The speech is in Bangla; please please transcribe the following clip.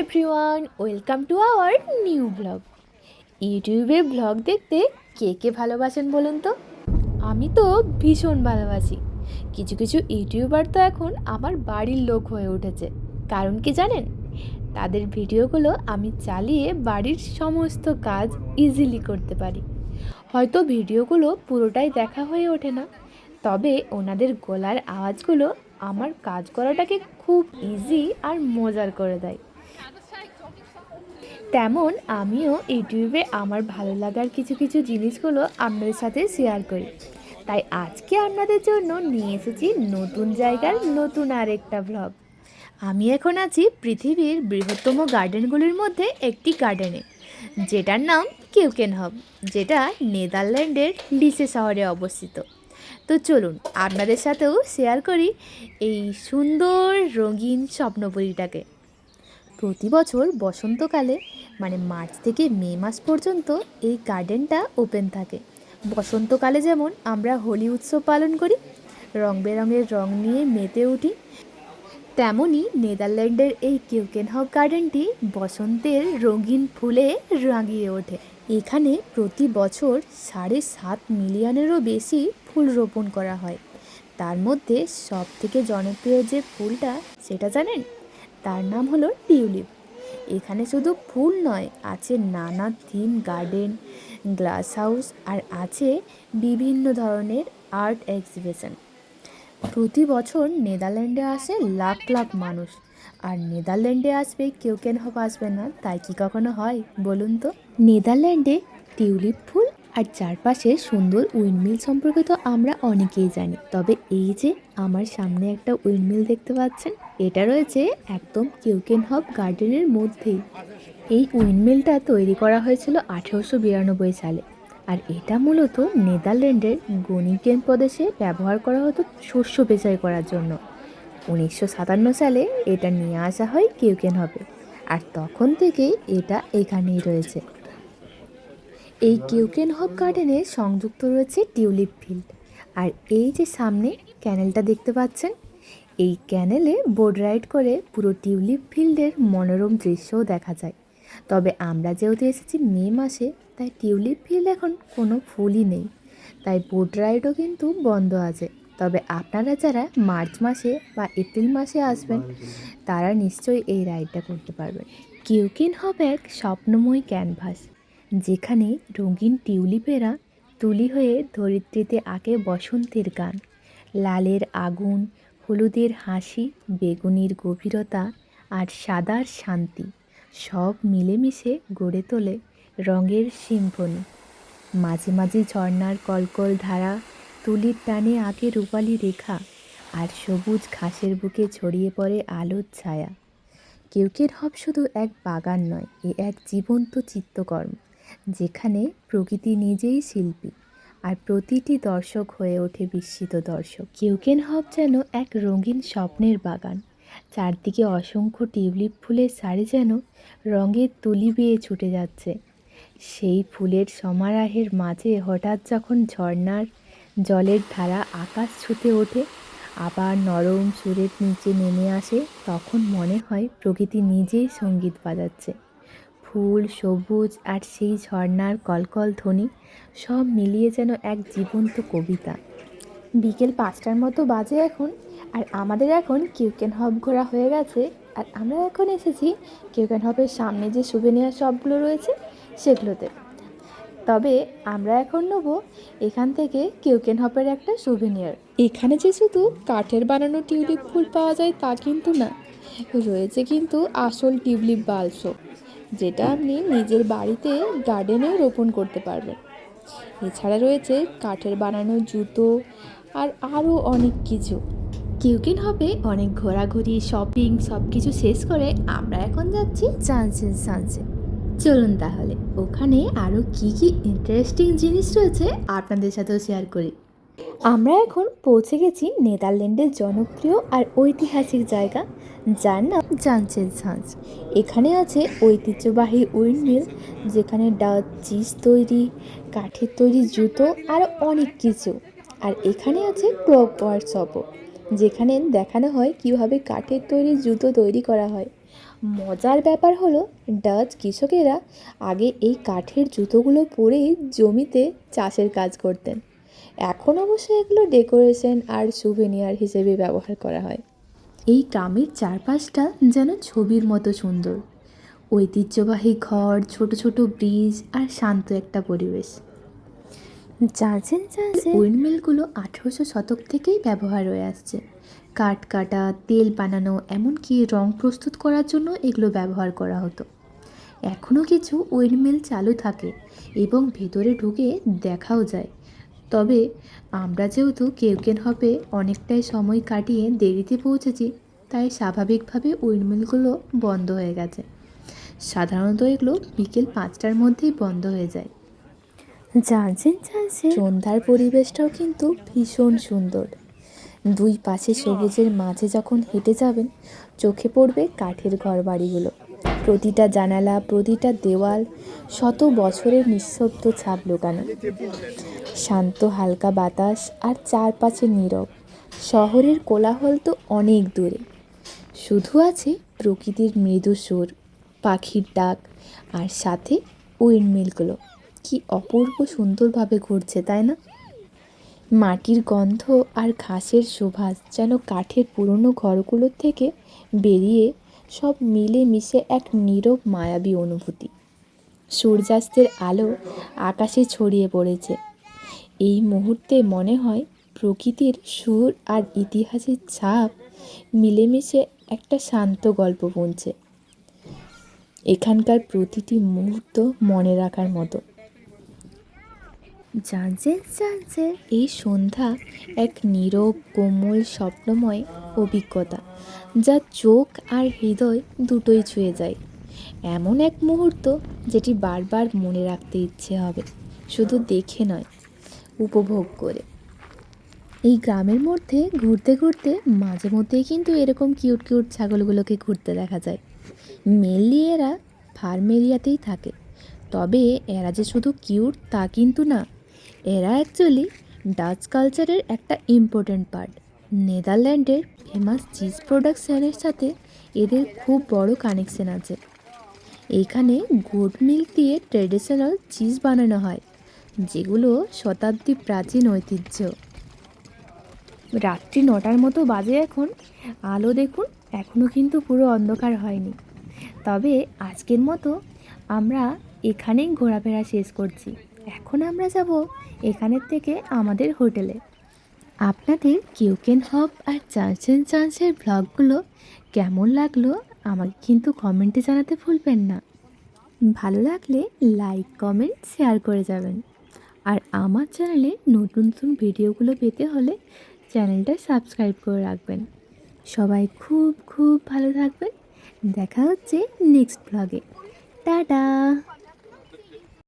Everyone welcome to our new vlog ইউটিউবে ব্লগ দেখতে কে কে ভালোবাসেন বলুন তো? আমি তো ভীষণ ভালোবাসি। কিছু কিছু ইউটিউবার তো এখন আমার বাড়ির লোক হয়ে উঠেছে। কারণ কি জানেন? তাদের ভিডিওগুলো আমি চালিয়ে বাড়ির সমস্ত কাজ ইজিলি করতে পারি। হয়তো ভিডিওগুলো পুরোটাই দেখা হয়ে ওঠে না। তবে ওনাদের গলার আওয়াজগুলো আমার কাজ করাটাকে খুব ইজি আর মজার করে দেয়। তেমন আমিও ইউটিউবে আমার ভালো লাগার কিছু কিছু জিনিসগুলো আপনাদের সাথে শেয়ার করি। তাই আজকে আপনাদের জন্য নিয়ে এসেছি নতুন জায়গার নতুন আরেকটা ব্লগ আমি এখন আছি পৃথিবীর বৃহত্তম গার্ডেনগুলির মধ্যে একটি গার্ডেনে যেটার নাম কিউকেন হব যেটা নেদারল্যান্ডের লিসে শহরে অবস্থিত। তো চলুন আপনাদের সাথেও শেয়ার করি এই সুন্দর রঙিন স্বপ্নপুরীটাকে। প্রতি বছর বসন্তকালে মানে মার্চ থেকে মে মাস পর্যন্ত এই গার্ডেনটা ওপেন থাকে। বসন্তকালে যেমন আমরা হোলি উৎসব পালন করি রং বেরঙের রং নিয়ে মেতে উঠি তেমনই নেদারল্যান্ডের এই কিউকেনহক গার্ডেনটি বসন্তের রঙিন ফুলে রাঙিয়ে ওঠে। এখানে প্রতি বছর সাড়ে সাত মিলিয়নেরও বেশি ফুল রোপণ করা হয়। তার মধ্যে সব থেকে জনপ্রিয় যে ফুলটা, সেটা জানেন? তার নাম হলো টিউলিপ। এখানে শুধু ফুল নয়, আছে নানা থিম গার্ডেন, গ্লাস হাউস আর আছে বিভিন্ন ধরনের আর্ট এক্সিবিশন। প্রতি বছর নেদারল্যান্ডে আসে লাখ লাখ মানুষ। আর নেদারল্যান্ডে আসবে কেউ কেন আসবে না, তাই কি কখনো হয় বলুন তো? নেদারল্যান্ডে টিউলিপ ফুল আর চারপাশে সুন্দর উইন্ডমিল সম্পর্কে তো আমরা অনেকেই জানি। তবে এই যে আমার সামনে একটা উইন্ডমিল দেখতে পাচ্ছেন, এটা রয়েছে একদম কিউকেন হব গার্ডেনের মধ্যেই। এই উইন্ডমিলটা তৈরি করা হয়েছিল আঠেরোশো বিরানব্বই সালে। আর এটা মূলত নেদারল্যান্ডের গনিকেন প্রদেশে ব্যবহার করা হতো শস্য বেচাই করার জন্য। উনিশশো সাতান্ন সালে এটা নিয়ে আসা হয় কিউকেন হবে আর তখন থেকে এটা এখানেই রয়েছে। এই কিউকেন হব গার্ডেনে সংযুক্ত রয়েছে টিউলিপ ফিল্ড। আর এই যে সামনে ক্যানেলটা দেখতে পাচ্ছেন, এই ক্যানেলে বোট রাইড করে পুরো টিউলিপ ফিল্ডের মনোরম দৃশ্যও দেখা যায়। তবে আমরা যেহেতু এসেছি মে মাসে, তাই টিউলিপ ফিল্ড এখন কোনো ফুলই নেই। তাই বোট রাইডও কিন্তু বন্ধ আছে। তবে আপনারা যারা মার্চ মাসে বা এপ্রিল মাসে আসবেন, তারা নিশ্চয়ই এই রাইডটা করতে পারবেন। কিউকিন হব এক স্বপ্নময় ক্যানভাস। যেখানে রঙিন টিউলিপেরা তুলি হয়ে ধরিত্রীতে আঁকে বসন্তের গান। লালের আগুন, হলুদের হাসি, বেগুনির গভীরতা আর সাদার শান্তি সব মিলেমিশে গড়ে তোলে রঙের সিম্ফনি। মাঝে মাঝে ঝর্নার কলকল ধারা, তুলির টানে আঁকে রূপালি রেখা আর সবুজ ঘাসের বুকে ছড়িয়ে পড়ে আলোর ছায়া। কেউকের হব শুধু এক বাগান নয়, এ এক জীবন্ত চিত্তকর্ম। যেখানে প্রকৃতি নিজেই শিল্পী আর প্রতিটি দর্শক হয়ে ওঠে বিস্মিত দর্শক। কিউকেন হব যেন এক রঙিন স্বপ্নের বাগান। চারদিকে অসংখ্য টিউলিপ ফুলের সারি যেন রঙের তুলি বেয়ে ছুটে যাচ্ছে। সেই ফুলের সমারাহের মাঝে হঠাৎ যখন ঝর্নার জলের ধারা আকাশ ছুতে ওঠে, আবার নরম সুরের নিচে নেমে আসে, তখন মনে হয় প্রকৃতি নিজেই সংগীত বাজাচ্ছে। ফুল, সবুজ আর সেই ঝর্নার কলকল ধ্বনি সব মিলিয়ে যেন এক জীবন্ত কবিতা। বিকেল পাঁচটার মতো বাজে এখন আর আমাদের এখন কিউকেন হব ঘোরা হয়ে গেছে আর আমরা এখন এসেছি কিউকেন হবের সামনে যে সুভেনিয়ার শপগুলো রয়েছে সেগুলোতে। তবে আমরা এখন নেব এখান থেকে কিউকেন হপের একটা সুভেনিয়ার এখানে যে শুধু কাঠের বানানো টিউলিপ ফুল পাওয়া যায় তা কিন্তু না, রয়েছে কিন্তু আসল টিউলিপ বালসও। যেটা আপনি নিজের বাড়িতে গার্ডেনেও রোপণ করতে পারবেন। এছাড়া রয়েছে কাঠের বানানো জুতো আর আরও অনেক কিছু। কিউকিন হবে অনেক ঘোরাঘুরি শপিং সব কিছু শেষ করে আমরা এখন যাচ্ছি চান্সেন সানসে চলুন তাহলে, ওখানে আরও কি কি ইন্টারেস্টিং জিনিস রয়েছে আপনাদের সাথেও শেয়ার করি। আমরা এখন পৌঁছে গেছি নেদারল্যান্ডের জনপ্রিয় আর ঐতিহাসিক জায়গা, যার নাম জানচেল সান্স এখানে আছে ঐতিহ্যবাহী উইন্ডমিল, যেখানে ডাচ, চিজ তৈরি, কাঠের তৈরি জুতো আর অনেক কিছু। আর এখানে আছে ক্লক ওয়ার্কশপও যেখানে দেখানো হয় কীভাবে কাঠের তৈরি জুতো তৈরি করা হয়। মজার ব্যাপার হলো, ডাচ কৃষকেরা আগে এই কাঠের জুতোগুলো পরেই জমিতে চাষের কাজ করতেন। এখন অবশ্য এগুলো ডেকোরেশন আর সুভেনিয়ার হিসেবে ব্যবহার করা হয়। এই গ্রামের চারপাশটা যেন ছবির মতো সুন্দর। ঐতিহ্যবাহী ঘর, ছোট ছোট ব্রিজ আর শান্ত একটা পরিবেশ। চার্চেন চার্চে উইন্ডমিলগুলো আঠেরোশো শতক থেকেই ব্যবহার হয়ে আসছে। কাঠ কাটা, তেল বানানো, এমনকি রং প্রস্তুত করার জন্য এগুলো ব্যবহার করা হতো। এখনও কিছু উইন্ডমিল চালু থাকে এবং ভেতরে ঢুকে দেখাও যায়। তবে আমরা যেহেতু কেউ কেউকেন হবে অনেকটাই সময় কাটিয়ে দেরিতে পৌঁছেছি তাই স্বাভাবিকভাবে উইন্ডমিলগুলো বন্ধ হয়ে গেছে। সাধারণত এগুলো বিকেল পাঁচটার মধ্যেই বন্ধ হয়ে যায়। জানছেন জানছেন। সন্ধ্যার পরিবেশটাও কিন্তু ভীষণ সুন্দর। দুই পাশে সবুজের মাঝে যখন হেঁটে যাবেন চোখে পড়বে কাঠের ঘর বাড়িগুলো প্রতিটা জানালা, প্রতিটা দেওয়াল, শত বছরের নিঃশব্দ ছাপ লুকানো। শান্ত হালকা বাতাস আর চারপাশে নীরব। শহরের কোলাহল তো অনেক দূরে। শুধু আছে প্রকৃতির মৃদু সুর, পাখির ডাক আর সাথে উইন্ডমিলগুলো। কি অপূর্ব সুন্দরভাবে ঘুরছে, তাই না? মাটির গন্ধ আর ঘাসের সুবাস যেন কাঠের পুরনো ঘরগুলোর থেকে বেরিয়ে সব মিলে মিশে এক নীরব মায়াবী অনুভূতি। সূর্যাস্তের আলো আকাশে ছড়িয়ে পড়েছে। এই মুহূর্তে মনে হয় প্রকৃতির সুর আর ইতিহাসের ছাপ মিলেমিশে একটা শান্ত গল্প বুনছে এখানকার প্রতিটি মুহূর্ত মনে রাখার মতো। জানছে জানছে। এই সন্ধ্যা এক নীরব কোমল স্বপ্নময় অভিজ্ঞতা, যা চোখ আর হৃদয় দুটোই ছুঁয়ে যায়। এমন এক মুহূর্ত যেটি বারবার মনে রাখতে ইচ্ছে হবে, শুধু দেখে নয়, উপভোগ করে। এই গ্রামের মধ্যে ঘুরতে ঘুরতে মাঝে মধ্যেই কিন্তু এরকম কিউট কিউট ছাগলগুলোকে ঘুরতে দেখা যায়। মেনলি এরা ফার্ম এরিয়াতেই থাকে, তবে এরা যে শুধু কিউট তা কিন্তু না। এরা অ্যাকচুয়ালি ডাচ কালচারের একটা ইম্পর্ট্যান্ট পার্ট। নেদারল্যান্ডের ফেমাস চিজ প্রোডাকশনের সাথে এদের খুব বড় কানেকশন আছে। এখানে গুড মিল্ক দিয়ে ট্রেডিশনাল চিজ বানানো হয়, যেগুলো শতাব্দী প্রাচীন ঐতিহ্য। রাত্রি নটার মতো বাজে এখন, আলো দেখুন এখনও কিন্তু পুরো অন্ধকার হয়নি। তবে আজকের মতো আমরা এখানেই ঘোরাফেরা শেষ করছি। এখন আমরা যাব এখানের থেকে আমাদের হোটেলে। আপনাদের কিউকেন হব আর চান্সেন চান্সের ব্লগগুলো কেমন লাগল আমাকে কিন্তু কমেন্টে জানাতে ভুলবেন না। ভালো লাগলে লাইক, কমেন্ট, শেয়ার করে যাবেন। আর আমার চ্যানেলে নতুন নতুন ভিডিওগুলো পেতে হলে চ্যানেলটা সাবস্ক্রাইব করে রাখবেন। সবাই খুব খুব ভালো থাকবেন। দেখা হচ্ছে নেক্সট ব্লগে। টাটা!